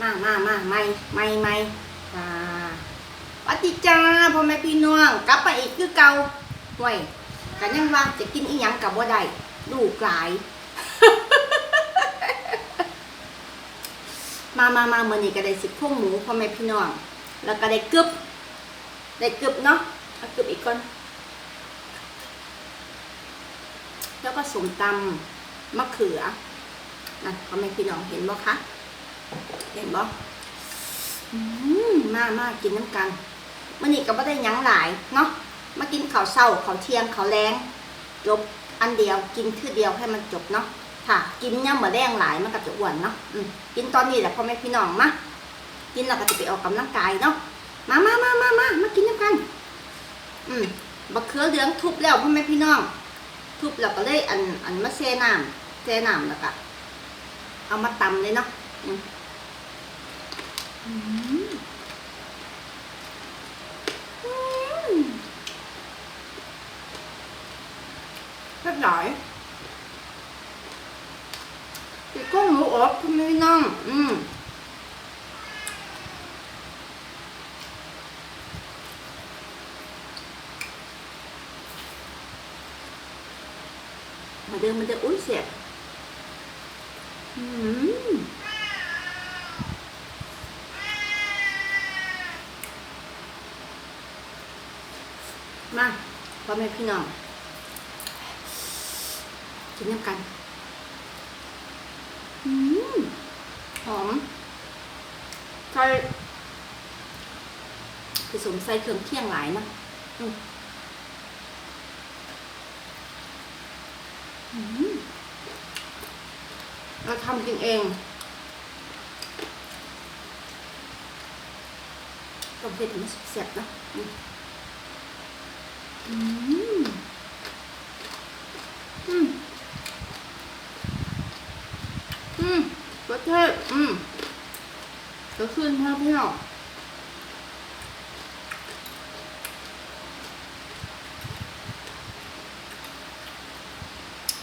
มามามาไม่ไม่ไม่จ้าปฏิจ้าพ่อแม่พี่น้องกลับไปอีกคือเก่าห่วยกันยังว่าจะกินอีหยังกับบ่าได้ลูกหลาย มามามาเมื่อนี้ก็ได้สิบพวงหมูพ่อแม่พี่น้อง แล้วก็ได้กึบได้กึบเนาะเอากึบอีกก่อน แล้วก็สมตำมะเขือนะพ่อแม่พี่น้องเห็นบ่คะ เห็นบ่อืมมามากินน้ำกันมื่อนี้ก็ไม่ได้ยั้งหลายเนาะมากินข้าวเช้าข้าวเที่ยงข้าวแรงจบอันเดียวกินคือเดียวให้มันจบเนาะค่ะ กินย่ำมาแดงหลายมันก็จะอ้วนเนาะกินตอนนี้แหละพ่อแม่พี่น้องมากินแล้วก็จะไปออกกำลังกายเนาะมามามามามามากินน้ำกัน อืมบักเขือเหลืองทุบแล้วพ่อแม่พี่น้อง ทุบแล้วก็เลยอันอันมาเซน้ำเซน้ำแล้วก็เอามาตำเลยเนาะ อืมอืมอืมแซ่บหลายติดก้องหมูอบพ่อแม่พี่น้องอืมมาเดินมาเดินอุ้ยเสียอืม มาพ่อแม่พี่น้องกินน้ำกันอืมหอมใส่ผสมใส่เครื่องเคียงหลายนะอืมเราทำกินเองต้มเผ็ดมันเสียบเนอะ อืม อืมอืมอืมรสชาติอืมก็ขึ้นครับพี่น้อง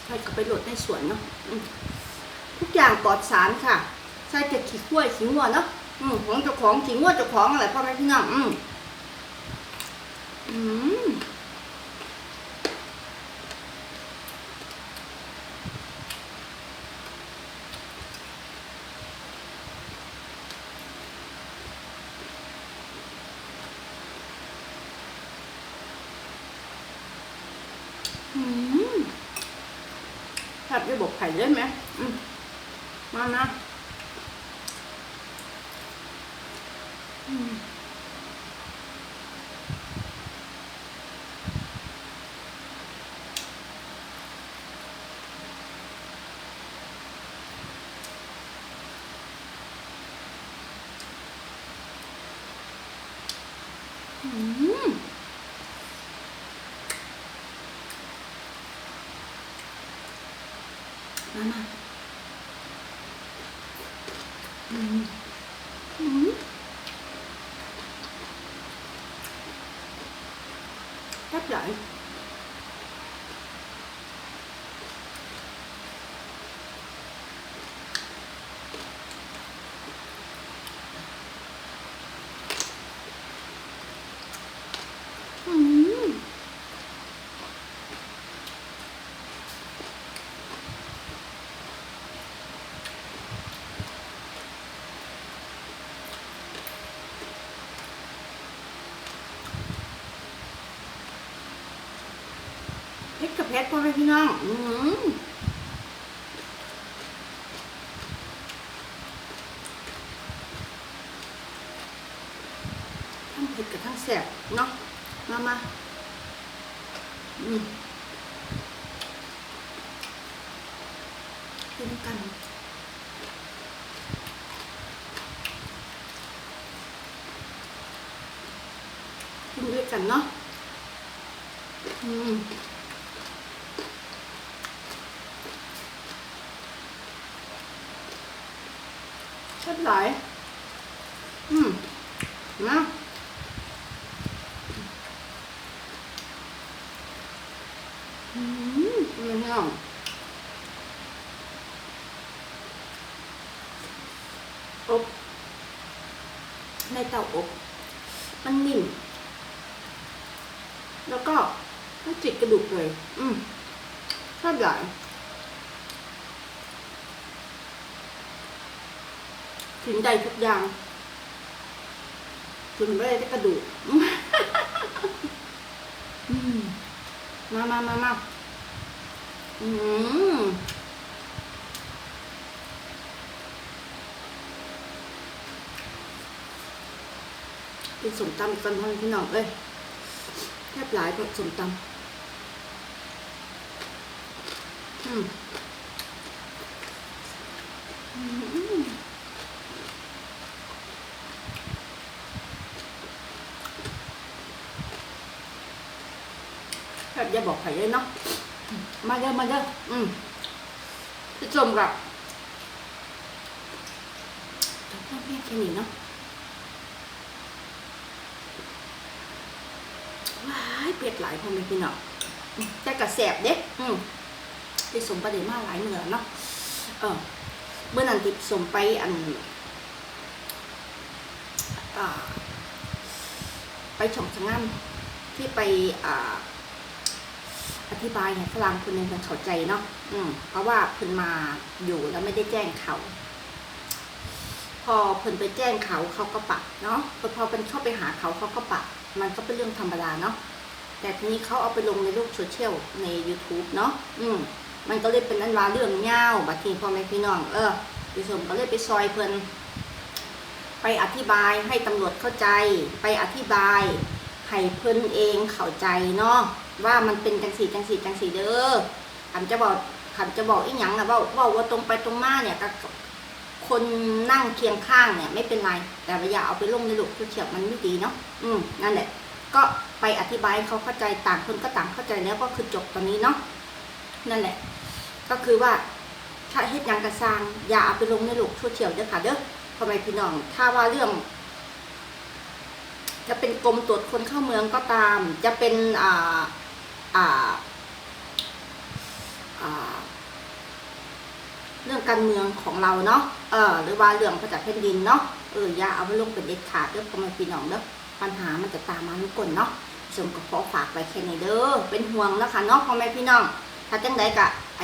ใครก็ไปโหลดในสวนเนาะทุกอย่างปลอดสารค่ะใส่แต่ขี้ข้วยขี้งัวเนาะอืมของเจ้าของขี้งัวเจ้าของอะไรพ่อแม่พี่น้องอืมอืม แทบจะบอกไข่ได้ไหมมมานะอืมอืมมามา อืมอืมแซ่บใหญ่อืม เพชรกับเพชรพ่อแม่พี่น้อง อืมทั้งเผ็ดกับทั้งแสบเนาะ มามาอืมกินกันกินด้วยกันเนาะอืม แซ่บหลาย อืมนะอืมอืมน้องอบในเตาอบ มันนิ่ม แล้วก็ไม่จิกกระดูกเลย อืมชอบใหญ่ ถึงใดทุกอย่าง ถึงได้กระดูกมามามามาอืมกินสมตำกคนพ่อแม่พี่น้องเอ้ยแทบหลายกว่าสมตำอืม แทบจะบอกใครเลยเนาะมาเด้อมาเด้ออืมพี่ชมกับจบแล้วแม่แค่นี้เนาะว้ายเป็ดหลายพอแม่พี่น้องอืมแต่กระแสบเด้อืมพี่สมประเดี๋ยวมาหลายเหนือเนาะเออเมื่อนั้นที่สมไปอันอ่าไปชมสงามที่ไปอ่า อธิบายให้ฝรั่งคนหนึ่งเป็นเข้าใจเนาะอืม เพราะว่าเพิ่นมาอยู่แล้วไม่ได้แจ้งเขา พอเพิ่นไปแจ้งเขาเขาก็ปรับเนาะพอพอเป็นเข้าไปหาเขาเขาก็ปรับมันก็เป็นเรื่องธรรมดาเนาะแต่ทีนี้เขาเอาไปลงในโลกโซเชียลใน YouTube เนาะอืม มันก็เลยเป็นอันว่าเรื่องเงาบัดทีพ่อแม่พี่น้องเออพี่สมก็เลยไปซอยเพิ่นไปอธิบายให้ตำรวจเข้าใจ ไปอธิบายให้เพิ่นเองเข้าใจเนาะ ว่ามันเป็นจังสีจังสีจังสีเด้อขันจะบอกขันจะบอกอีหยังนะว่าว่าว่าตรงไปตรงมาเนี่ยกับคนนั่งเคียงข้างเนี่ยไม่เป็นไร แต่ว่อย่าเอาไปลงในโลกโซเชียลมันไม่ดีเนาะอืมนั่นแหละ ก็ไปอธิบายเขาเข้าใจต่างคนก็ต่างเข้าใจแล้วก็คือจบตอนนี้เนาะนั่นแหละ ก็คือว่าถ้าเฮ็ดยังกระซางอย่าเอาไปลงในโลกโซเชียลเด้อค่ะเด้อพ่อแม่พี่น้อง ถ้าว่าเรื่อง จะเป็นกรมตรวจคนเข้าเมืองก็ตาม จะเป็นอ่า เรื่องการเมืองของเราเนาะเออหรือว่าเรื่องประจักษ์แผ่นดินเนาะเอออย่าเอาไปลงเป็นเด็ดขาดเด้อพ่อแม่พี่น้องเด้อปัญหามันจะตามมาทุกคนเนาะสมก็ขอฝากไว้แค่นี้เด้อเป็นห่วงนะคะเนาะพ่อแม่พี่น้องถ้าจังใดกะไอ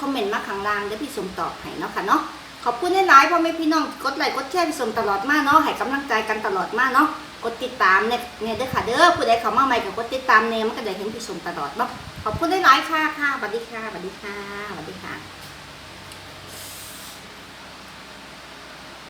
คอมเมนต์มาข้างล่างเดี๋ยวพี่สมตอบให้เนาะค่ะเนาะ ขอบคุณหลายๆพ่อแม่พี่น้องกดไลค์กดแชร์พี่สมตลอดมาเนาะให้กำลังใจกันตลอดมาเนาะกดติดตามเนี่ยเนี่ยเด้อค่ะเด้อผู้ใดเข้ามาใหม่ก็กดติดตามเนี่ยมันก็ได้เห็นพี่ชมตลอดเนาะขอบคุณหลายๆค่ะค่ะสวัสดีค่ะสวัสดีค่ะสวัสดีค่ะ